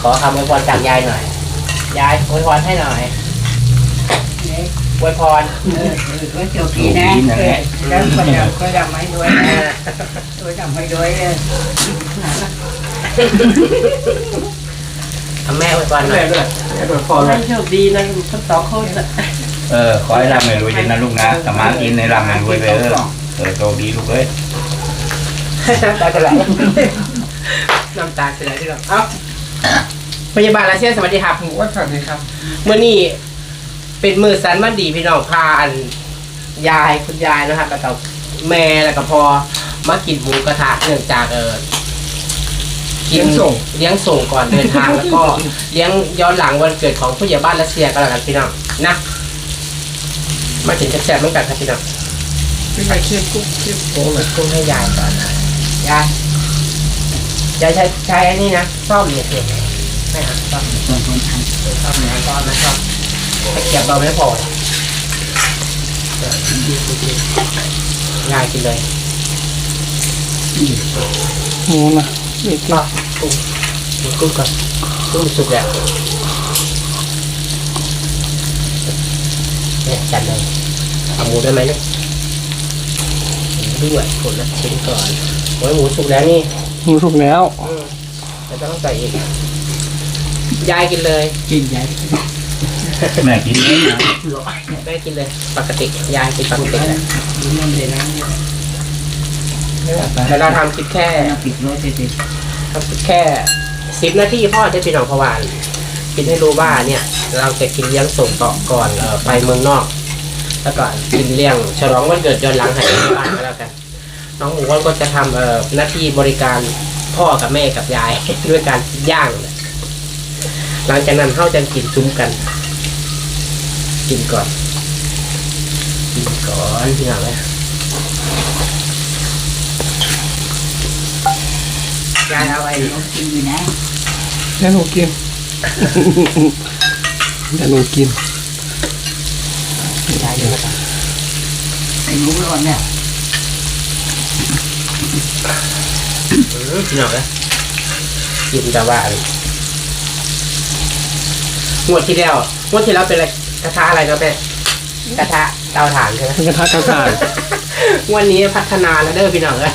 ขอคำอวยพรจากยายหน่อย ยายอวยพรให้หน่อยอวยพรเออก็โชคดีนะเออแล้วก็จะก็จะไม่ด้วยนะก็จะไม่ด้วยเลยเอาแม่อวยพรหน่อยให้โชคดีนะทั้งสองคนน่ะเออขอให้ร่ำให้รวยเย็นนะลูกนะสมากินในร่ำให้รวยไปเออเออโชคดีลูกเอ้ยน้ำตาจะไหลน้ำตาจะไหลที่เราเอ้า พยาบาลลาเซียสวัสดีครับว่าสวัสดีครับเมื่อนี้เป็นมือสันมันดีพี่น้องพาอันยายคุณยายนะครับแล้วก็แม่แล้วก็พอมากินหมูกระทะเนื่องจากเออกินเลี้ยงส่งเลี้ยงส่งก่อนเดินทางแล้วก็เลี้ยงย้อนหลังวันเกิดของผู้ใหญ่บ้านรัสเซียก็แล้วกันพี่น้องนะมาถึงแซ่บๆเหมือนกันครับพี่น้องพี่ไปเคี่ยวกุ้งเคี่ยวโก้เลยกุ้งให้ยายก่อนนะยาย ยายใช้ใช้อันนี้นะซ่อมเนี่ยเพียไม่เอาซ่อมส่วนคนทซ่อมนะซ่อมนะซ่อมตะเกียบเราไม่พอเออยายกินเลยหมูนะนี่ก็กุ้งกินกุ้งก่อนกุ้งสุกแล้วเนี่ยจัดเลยเอาหมูได้ไหมเนี่ยด้วยคนละชิ้นก่อนโอ้ยหมูสุกแล้วนี่ หมูสุกแล้ว อืมแต่ต้องใส่อีกยายกินเลยำกินใหญ่แม่กินเองนะแม่กินเลย ปกติยายกินปกติแหละดูมันเลยนะแต่เราทำคลิปแค่น้ำปิดร้อยเจ็ดทำคลิปแค่สิบนาทีพ่อจะเป็นของพวานกินให้รู้ว่าเนี่ย เราจะกินเลี้ยงส่งต่อก่อนเอ่อไปเมืองนอก แล้วก็กินเลี้ยงฉลองวันเกิดย้อนหลังให้ที่บ้านก็แล้วกัน น้องหมูก็จะทำเอ่อหน้าที่บริการพ่อกับแม่กับยาย ด้วยการย่างนะหลังจากนั้นเข้าจะกินซุ้มกัน กินก่อน กินก่อนพี่น้องเลยยายเอาไอ้เขากินอยู่นะเดี๋ยวหนูกินเดี๋ยวหนูกินยายเดี๋ยวก่อนไอ้รู้ร้อนเนี่ยอื้อ พี่น้องเลยกินแต่ว่าอันงวดที่แล้วงวดที่แล้วเป็นอะไรกระทะอะไรนะแม่กระทะเตาถ่านใช่ไหมเป็นกระทะกระต่ายวันนี้พัฒนาแล้วเด้อพี่น้องเอ้ย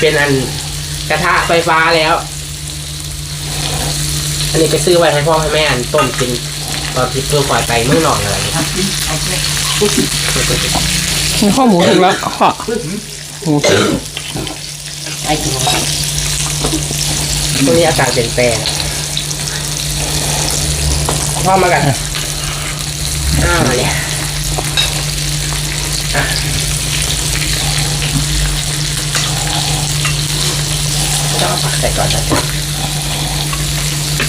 เป็นอันกระทะไฟฟ้าแล้ว อันนี้ไปซื้อไว้ให้พ่อให้แม่อันต้มกินตอนที่เพื่อปล่อยไปเมื่อหนอนอะไรอย่างเงี้ยทำกินเอาไปนี่ข้อหมูสุกแล้วข้อหมูสุก ไอ้กินช่วงนี้อากาศเปลี่ยนแปลงพ่อมากันอ้าวมาเนี่ยอะต้องเอาผักใส่ก่อนนะจ๊ะ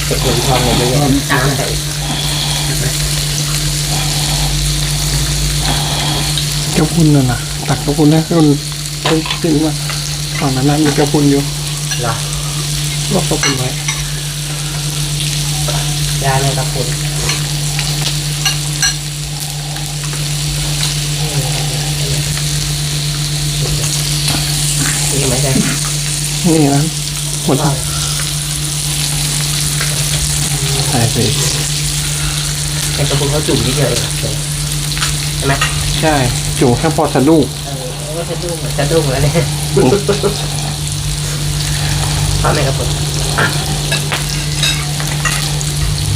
เก็บเงินทองเลยไม่เยอะน้ำใส่เจ้าพุนน่ะนะตักเจ้าพุนให้คนคนกินว่า ฝั่งนั้นนะมีเจ้าพุนอยู่เหรอลอกเจ้าพุนไว้ได้เลยครับคุณนี่ไม่ใช่นี่นะหมดใส่ไปไอ้กระพุนเขาจุ่มนิดเดียวเองใช่ไหมใช่จู่แค่พอสะดุ้ งเออว่าจะดุ้งจะดุ้งแล้วเนี่ยชอบไหมครับผม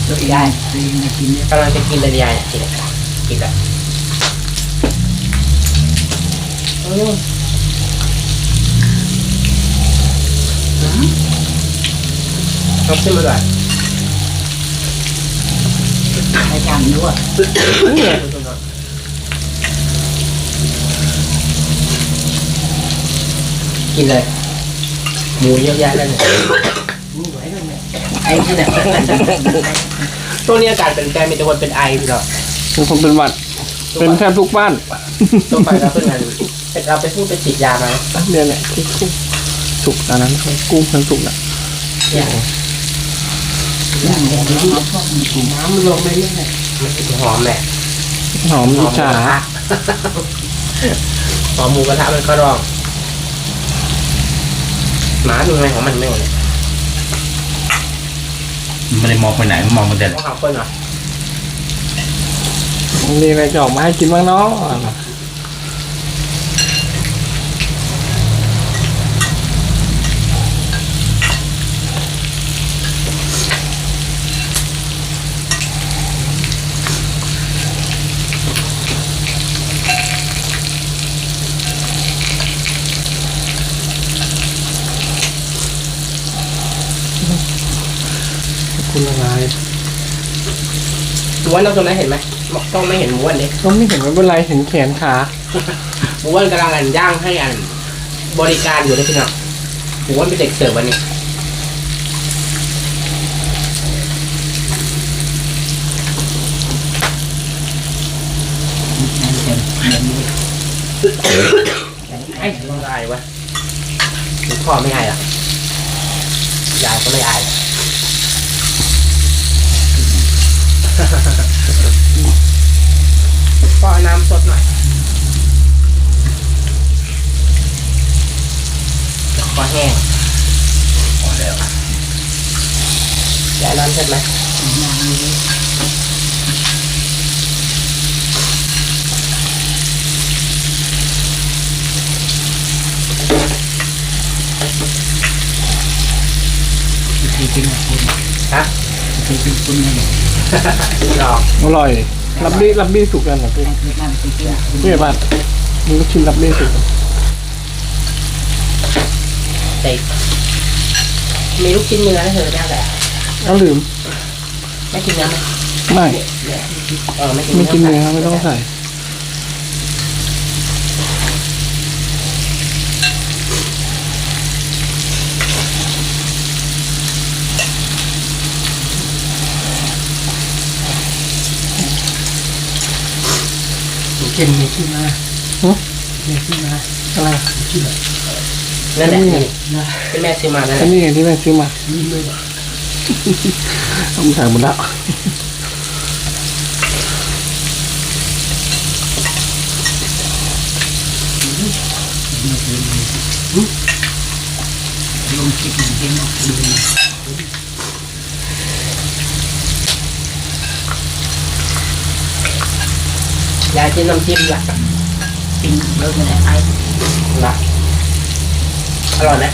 ตัวยายตีนกินเนี่ยกำลังจะกินเลยยายเนี่ยกินเลยกินแล้วอืมเอาขึ้นมาด้วยไอ้จางด้วย กินเลยหมูเยอะแยะแล้วเนี่ยมึงไหวด้วยเนี่ยไอ้ที่เนี่ยช่วงนี้อากาศเป็นแปลงมีแต่คนเป็นไอพี่หรอกเป็นคนเป็นหวัด เป็นแทบทุกบ้านตัวไปเราเพิ่งกันเราไปพูดไปฉีดยามาเนี่ยแหละที่กุ้งสุกอันนั้นของกุ้งทั้งสุกน่ะเนี่ยอย่างเดียวเอาพวกมันถุงน้ำมันลงไปเรื่อยมันจะหอมแหละหอมหออิมจหมูฉากระทะหอมหมูกระทะมันก็รอง หมาดูไงของมันไม่หมดเลยไม่ได้มองไปไหนมองมันแต่ต้องหาคนเหรอ มีอะไรจะออกมาให้กินบ้างเนาะ คุณอะไรหมูอ้วนตรงนั้นเห็นไหมต้องไม่เห็นหมูอ้วนเลยก็ไม่เห็นไม่เป็นไรเห็นแขนขาหมูอ้วนกำลังอันย่างให้อัน บริการอยู่เลยพี่น้องหมูอ้วนเป็นเด็กเสิร์ฟวันนี้ไอ้ไม่อายวะหรือพ่อไม่อายอะยายก็ไม่อาย ก็เอาน้ำสดหน่อยคอแห้งพอแล้วยายน้ำเสร็จไหมฮะหรอก อร่อยรับบี้รับบี้สุกกันเหรอพี่พี่บัตรมึงก็ชิมรับบี้สุกแต่มีลูกชิ้นเนื้อให้เธอได้แหละเอาลืมไม่กินเนื้อไหมไม่เออไม่กินไม่กินเนื้อใส่ไม่ต้องใส่ เข็มมีที่มาหึมีที่มาอะไรนั่นแหละนี่ไงที่แม่ซื้อมานั่นแหอัละนนี้ไงที่แม่ซื้อมานี่เลยเอามาใส่หมดแล้วลงคิดมันเองดู ยายกินน้ำจิ้มละกินเยอะไม่ได้ไอ้ละอร่อยไหม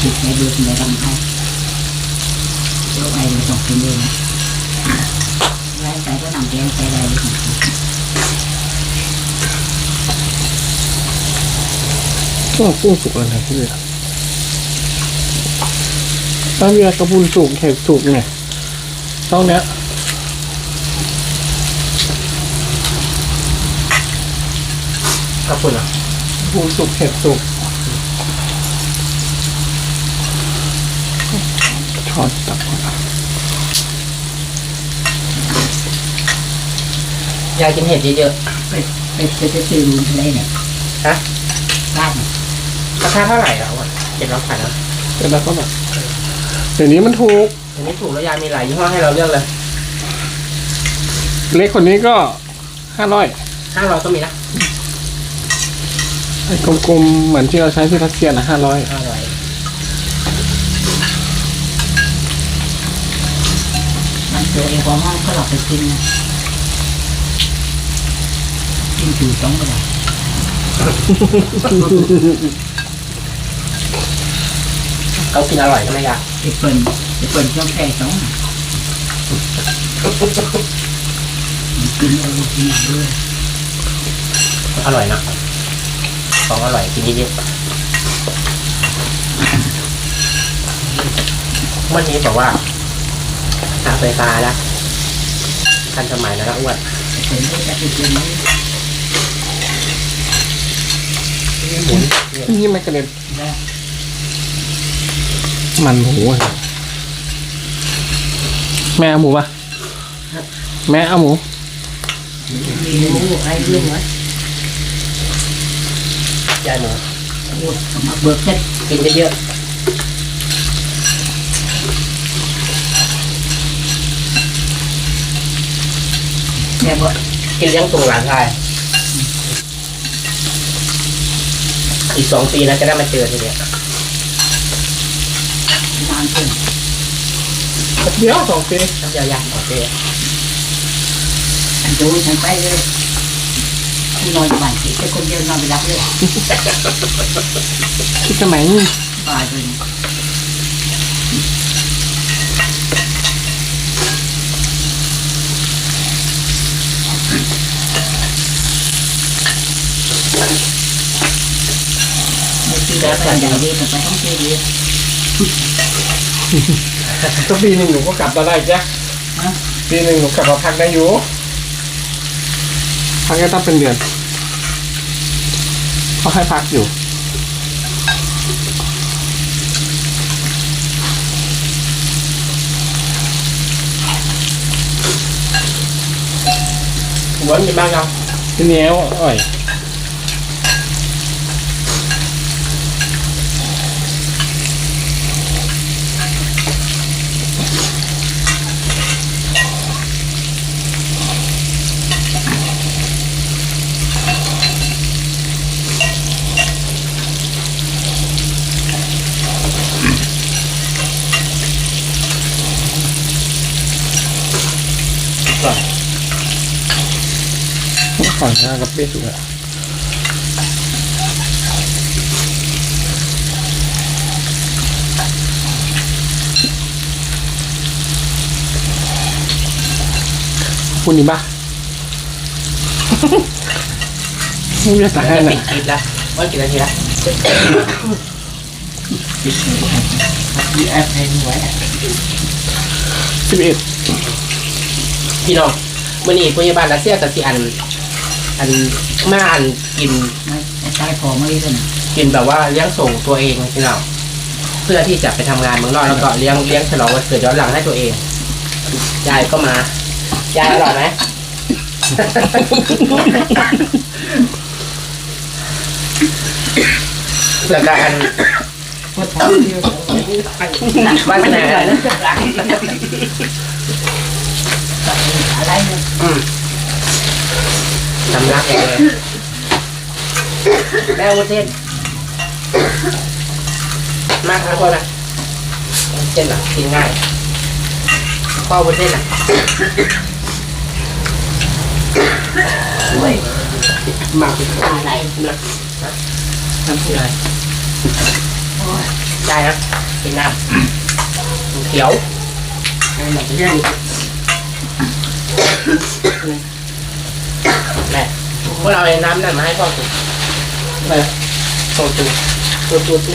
คิดในเดือนไม่ทำไอ้เดี๋ยวไอ้เราต้องกินเองไล่ไปก็นำแกงไปได้เลยก็กุ้งสุกแล้วนะพี่ถ้ามีกระพุนสุกเห็ดสุกไง ต้องเนี้ยขอบคุณอะปูสุกเห็ดสุกทอดตักยายกินเห็ดเยอะไปไปไปไปซื้อรูนอะไรเนี่ยๆฮะบ้านราคาเท่าไหร่แล้วอะเจ็ดร้อยขายแล้วเสร็จแล้วก็แบบเดี๋ยวนี้มันถูก อันนี้ถูกแล้วยายมีหลายยี่ห้อให้เราเลือกเลยเล็กคนนี้ก็ห้าร้อยห้าร้อยก็มีนะไอ้กลมๆเหมือนที่เราใช้ที่รัสเซียนะห้าร้อยห้าร้อยมันเจอไอ้หัวห้องก็หลับไปกินนะกินจู่ต้องก็ได้เขากินอร่อยใช่ไหมยายไอ้เปิ่ นไอ้เปิ่นช่องแค่ต้องกินอะไรกินด้วยอร่อยนะของอร่อยกินเยอะๆวันนี้บอกว่าหาไฟฟ้าแล้วทันสมัยแล้วนะอ้วนไอ้เปิ่นก็จะไปกินนี่หมุนนี่ไม่กระเด็นนะมันหมูอะ แม่เอาหมูปะแม่เอาหมูหมูไอ้เรื่องไว้ยายหมูโอ้มาเบิกเช็ดกินเยอะแม่บอกกินเลี้ยงส่งหลานชายอีกสองปีนะจะได้มาเจอทีเนี้ยนานเดียวสองปีเดี๋ยวยาโอเคฉัน ดูฉันไปเลยที่นอนอยู่บ้านสิแต่คนเดียวนอนไปรับเลยคิดกันไหนต ก็ปีหนึ่งหนูก็กลับมาได้จ้ะฮะปีหนึ่งหนูกลับมาพักได้อยู่พักก็ต้องเป็นเดือนเขาให้พักอยู่หัวมีบ้างยังทีนี้อ่อย ก่อนหน้ากับเบสุอะคุณนี่บ้าไม่จะตายจะไหนปิดคลิปแล้วว่ากี่นาทีแล้วมีแอปเพลงไว้สิบเอ็ดพี่น้องมื่อนี้พยาบาลรัสเซียกับที่อัน อันมาอันกินไม่ตายพอไม่ได้นะกินแบบว่าเลี้ยงส่งตัวเองพี่น้องเพื่อที่จะไปทำงานเมืองนอกแล้วก็เลี้ยงเลี้ยงฉลองวันเกิดย้อนหลังให้ตัวเองยายก็มายายอร่อยไหมแล้วก็อันปวดท้องเดียววาสนา อะไรเนี่ย อืมสำลักอย่างเลย แม่วุ้นเส้นมากครับพ่อนะวุ้นเส้นอะกินง่ายพ่อวุ้นเส้นอะโอ้ยมากอะไรน้ำอะไรโอ้ยได้นะกินน้ำเขียวแม่พวกเราเอาน้ำนั่นมาให้พ่อกิน ไปโซจูโซจูสิ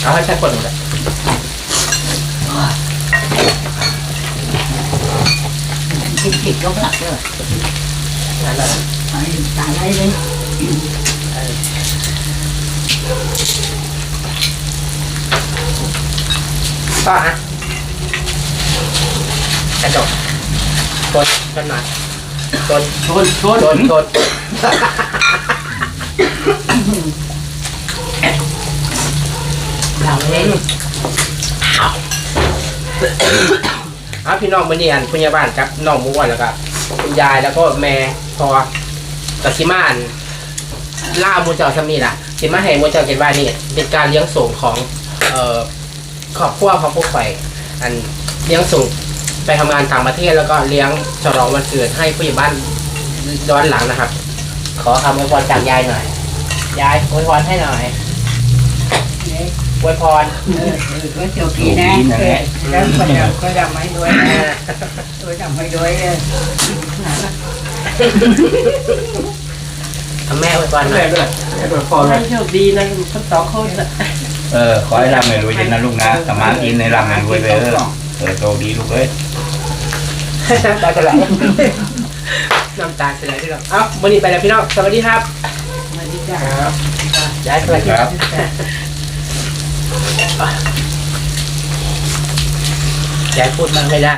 เอาให้แค่คนหนึ่งเลยกินผิดก็หลักเลยนั่นแหละไอ้ตาเอะกระจกชนชนหน่อยชนชนชนชนชนเราเองเอาพี่น้องมาเนียนพยาบาลครับน้องม้วนแล้วก็คุณยายแล้วก็แม่พอกับชิมาอันล่ามูเจ้าสมีล่ะชิมาให้มูเจ้าเก็บไว้นี่เป็นการเลี้ยงส่งของเอ่อครอบครัวของพวกไฟอันเลี้ยงส่งไปทำงานต่างประเทศแล้วก็เลี้ยงฉลองวันเกิดให้ผู้ใหญ่บ้านย้อนหลังนะครับ ขอคำอวยพรจากยายหน่อย ยายอวยพรให้หน่อยอวยพรเออเออก็เจียวกีนะแล้วก็จะก็จะไม่ด้วยนะตัวจะไม่ด้วยเลยทำแม่อวยพรหน่อยให้โชคดีนะทั้งสองคนนะเออขอให้ร่ำให้รวยเย็นนะลูกนะสมากินในร่ำให้รวยไปเออเออโชคดีลูกเอ้ยน้ำตาจะไหล น้ำตาจะไหลพี่น้อง เอ้าวันนี้ไปแล้วพี่น้อง สวัสดีครับมาดีจ้าครับยายสวัสดีครับยายพูดมันไม่ได้